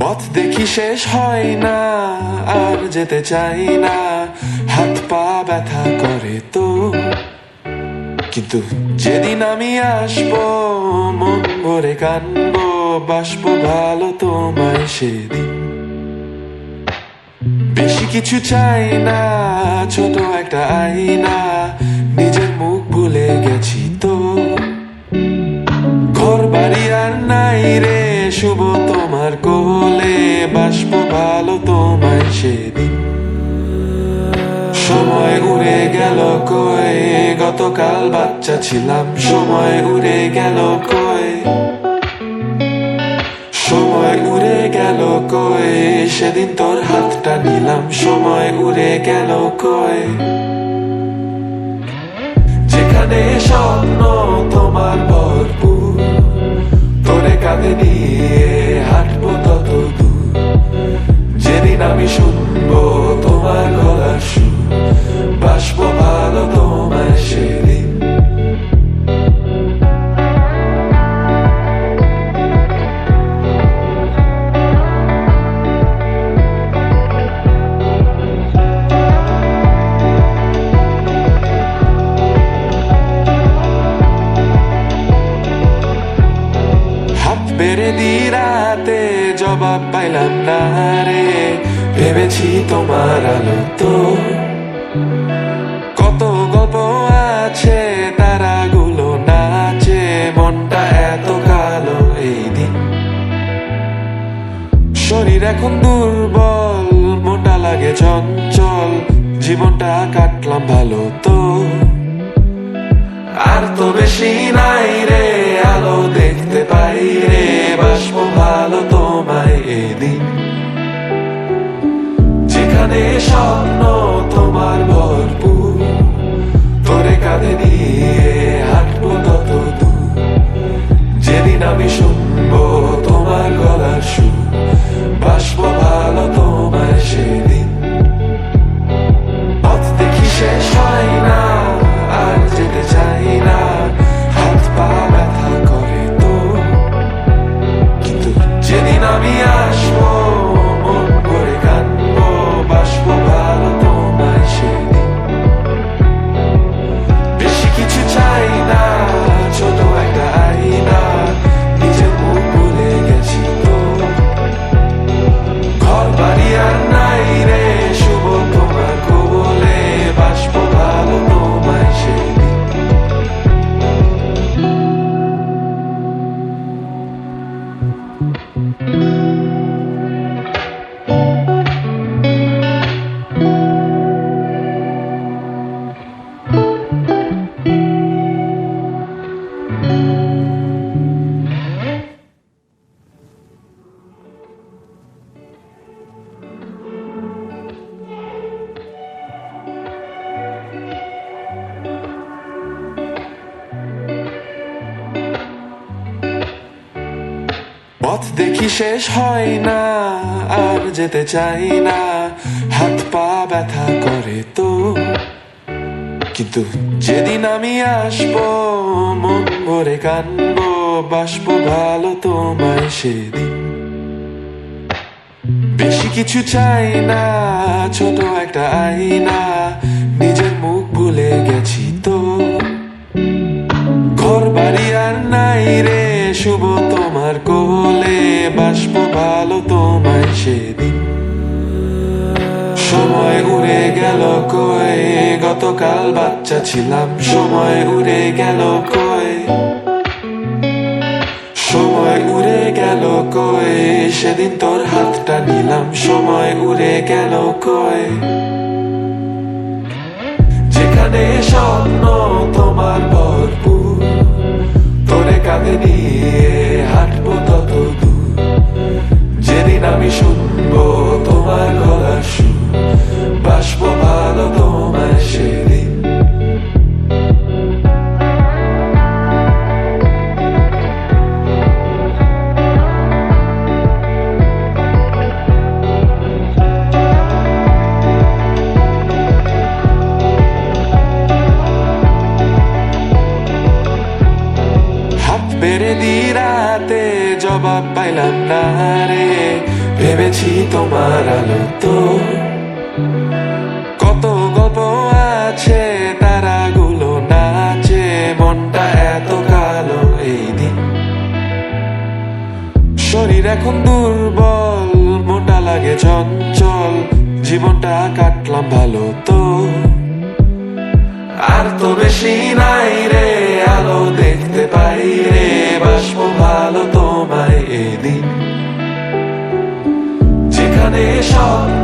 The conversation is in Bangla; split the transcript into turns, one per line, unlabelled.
পথ দেখি শেষ হয় না, আর যেতে চাই না। হাত পা ব্যথা করে তো। কিন্তু যেদিন আমি আসব, মন ভরে কানবো, বাসবো ভালো তোমায় সেদিন। বেশি কিছু চাই না, ছোট একটা আইনা নিজের মুখ ভুলে গেছি তো। শুভ তোমার কোলে বাসবো ভালো তোমায় সেদিন। সময় উড়ে গেল কয়ে গতকাল বাচ্চা ছিলাম, সময় উড়ে গেল কই? সময় উড়ে গেল কই? সেদিন তোর হাতটা নিলাম, সময় উড়ে গেল কই? যেখানে স্বপ্ন তোমার ভরপুর কাঁধে নিয়ে হাঁটবো তত দূর যেদিন আমি শুনব জবাব পাইলাম না রে। ভেবেছি তোমার আলো তো। কত গল্প আছে তারাগুলো নাচে। মনটা এত কালো এই দিন। শরীর এখন দুর্বল, মোটা লাগে চঞ্চল। জীবনটা কাটলাম ভালো তো। আর তো বেশি নাই রে দেখতে পাই রে বাসবো ভালো তোমায় এদিন। যেখানে স্বপ্ন তোমার ভরপুর, তোরে কাঁধে নিয়ে হাঁটবো তত দূর যেদিন আমি শুনব তোমার গলার সুর বাসবো ভালো তোমায় সেদিন। পথ দেখি শেষ হয় না পথ দেখি শেষ হয় না, আর যেতে চাই না। হাত পা ব্যথা করে তো। কিন্তু যেদিন আমি আসব, মন ভরে কানবো, বাসবো ভালো তোমায় সেদিন। বেশি কিছু চাই না, ছোট একটা আইনা নিজের মুখ ভুলে গেছি তো। শুভ তোমার কোলে বাসবো ভালো তোমায় সেদিন। সময় উড়ে গেল কয়ে গতকাল বাচ্চা ছিলাম, সময় উড়ে গেল কই? সময় উড়ে গেল কই? সেদিন তোর হাতটা নিলাম, সময় উড়ে গেল কই? যেখানে স্বপ্ন তোমার ভরপুর তোরে কাঁধে নিয়ে হাঁটবো তত দূর যেদিন আমি শুনব তোমার গলার সুর, বাসবো ভালো তোমায় সেদিন। রাতে পাইলাম না ভেবেছি আলো তো। কত গল্প আছে তারাগুলো নাচে, মনটা এত কালো এই দিন। শরীর এখন দুর্বল, মোটা লাগে চঞ্চল, জীবনটা কাটলাম ভালো তো। আর তো বেশি নাই রে আলো দেখতে পাই রে বাসবো ভালো তোমায় এদিন। যেখানে স্বপ্ন